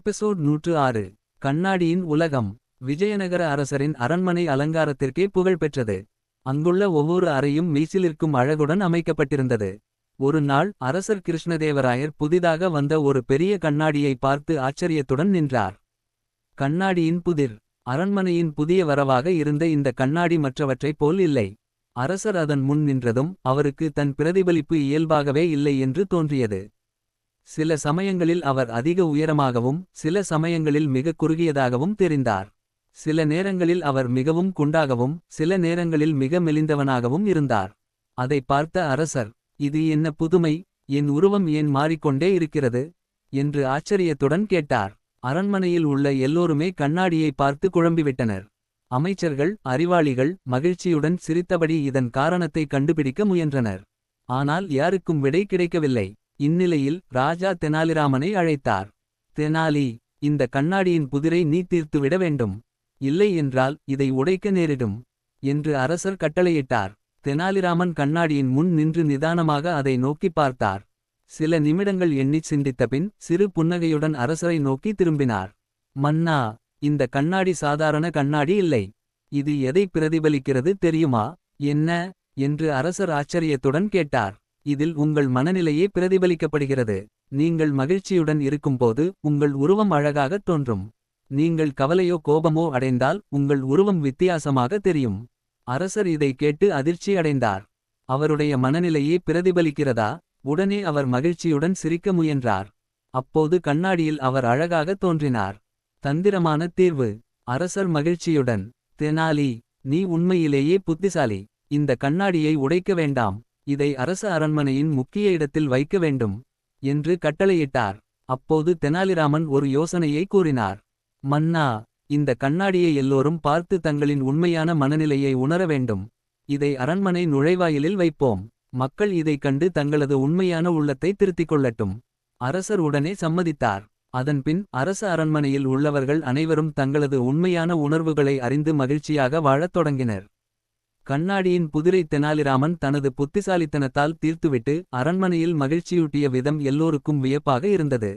Episode நூற்று ஆறு கண்ணாடியின் உலகம். விஜயநகர அரசரின் அரண்மனை அலங்காரத்திற்கே புகழ் பெற்றது. அங்குள்ள ஒவ்வொரு அறையும் மீசிலிருக்கும் அழகுடன் அமைக்கப்பட்டிருந்தது. ஒரு நாள் அரசர் கிருஷ்ணதேவராயர் புதிதாக வந்த ஒரு பெரிய கண்ணாடியை பார்த்து ஆச்சரியத்துடன் நின்றார். கண்ணாடியின் புதிர். அரண்மனையின் புதிய வரவாக இருந்த இந்த கண்ணாடி மற்றவற்றைப் போல் இல்லை. அரசர் அதன் முன் நின்றதும் அவருக்கு தன் பிரதிபலிப்பு இயல்பாகவே இல்லை என்று தோன்றியது. சில சமயங்களில் அவர் அதிக உயரமாகவும் சில சமயங்களில் மிக குறுகியதாகவும் தெரிந்தார். சில நேரங்களில் அவர் மிகவும் குண்டாகவும் சில நேரங்களில் மிக மெலிந்தவனாகவும் இருந்தார். அதை பார்த்த அரசர் இது என்ன புதுமை? என் உருவம் ஏன் மாறிக்கொண்டே இருக்கிறது? என்று ஆச்சரியத்துடன் கேட்டார். அரண்மனையில் உள்ள எல்லோருமே கண்ணாடியை பார்த்து குழம்பிவிட்டனர். அமைச்சர்கள் அறிவாளிகள் மகிழ்ச்சியுடன் சிரித்தபடி இதன் காரணத்தை கண்டுபிடிக்க முயன்றனர். ஆனால் யாருக்கும் விடை கிடைக்கவில்லை. இந்நிலையில் ராஜா தெனாலிராமனை அழைத்தார். தெனாலி இந்த கண்ணாடியின் புதிரை நீ தீர்த்துவிட வேண்டும். இல்லை என்றால் இதை உடைக்க நேரிடும் என்று அரசர் கட்டளையிட்டார். தெனாலிராமன் கண்ணாடியின் முன் நின்று நிதானமாக அதை நோக்கி பார்த்தார். சில நிமிடங்கள் எண்ணிச் சிந்தித்தபின் சிறு புன்னகையுடன் அரசரை நோக்கி திரும்பினார். மன்னா இந்த கண்ணாடி சாதாரண கண்ணாடி இல்லை. இது எதை பிரதிபலிக்கிறது தெரியுமா? என்ன? என்று அரசர் ஆச்சரியத்துடன் கேட்டார். இதில் உங்கள் மனநிலையே பிரதிபலிக்கப்படுகிறது. நீங்கள் மகிழ்ச்சியுடன் இருக்கும்போது உங்கள் உருவம் அழகாகத் தோன்றும். நீங்கள் கவலையோ கோபமோ அடைந்தால் உங்கள் உருவம் வித்தியாசமாக தெரியும். அரசர் இதை கேட்டு அதிர்ச்சி அடைந்தார். அவருடைய மனநிலையே பிரதிபலிக்கிறதா? உடனே அவர் மகிழ்ச்சியுடன் சிரிக்க முயன்றார். அப்போது கண்ணாடியில் அவர் அழகாக தோன்றினார். தந்திரமான தீர்வு. அரசர் மகிழ்ச்சியுடன் தெனாலி நீ உண்மையிலேயே புத்திசாலி. இந்த கண்ணாடியை உடைக்க வேண்டாம். இதை அரச அரண்மனையின் முக்கிய இடத்தில் வைக்க வேண்டும் என்று கட்டளையிட்டார். அப்போது தெனாலிராமன் ஒரு யோசனையை கூறினார். மன்னா இந்த கண்ணாடியை எல்லோரும் பார்த்து தங்களின் உண்மையான மனநிலையை உணர வேண்டும். இதை அரண்மனை நுழைவாயிலில் வைப்போம். மக்கள் இதைக் கண்டு தங்களது உண்மையான உள்ளத்தை திருத்திக் கொள்ளட்டும். அரசர் உடனே சம்மதித்தார். அதன்பின் அரச அரண்மனையில் உள்ளவர்கள் அனைவரும் தங்களது உண்மையான உணர்வுகளை அறிந்து மகிழ்ச்சியாக வாழத் தொடங்கினர். கண்ணாடியின் புதிரை தெனாலிராமன் தனது புத்திசாலித்தனத்தால் தீர்த்துவிட்டு அரண்மனையில் மகிழ்ச்சியூட்டிய விதம் எல்லோருக்கும் வியப்பாக இருந்தது.